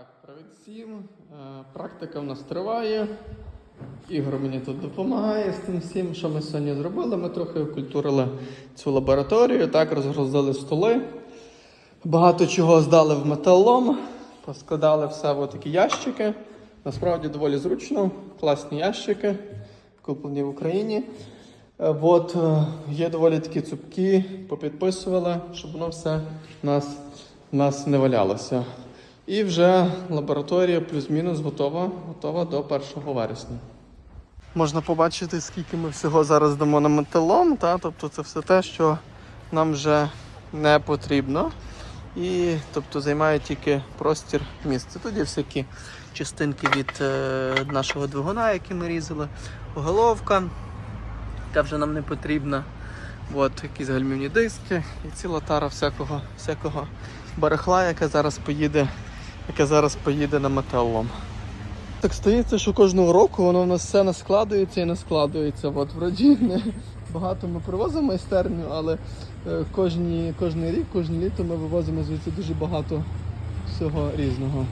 Так, привіт всім. Е, Практика в нас триває. Ігор мені тут допомагає з тим всім, що ми сьогодні зробили. Ми трохи окультурили цю лабораторію, так, розгрузили столи. Багато чого здали в металолом, поскладали все в такі ящики. Насправді доволі зручно, класні ящики, куплені в Україні. Е, От е, є доволі такі цупкі, попідписували, щоб воно все у нас, у нас не валялося. І вже лабораторія плюс-мінус готова, готова до 1 вересня. Можна побачити, скільки ми всього зараз дамо на металом, та? тобто це все те, що нам вже не потрібно. І тобто займає тільки простір місця. Тут є всякі частинки від е, нашого двигуна, які ми різали, головка, яка вже нам не потрібна. От, якісь гальмівні диски і ціла тара всякого, всякого барахла, яка зараз поїде, яка зараз поїде на металлом. Так стається, що кожного року воно в нас все наскладується і наскладується. От вроді не багато ми привозимо майстерню, але е, кожні, кожний рік, кожне літо ми вивозимо звідси дуже багато всього різного.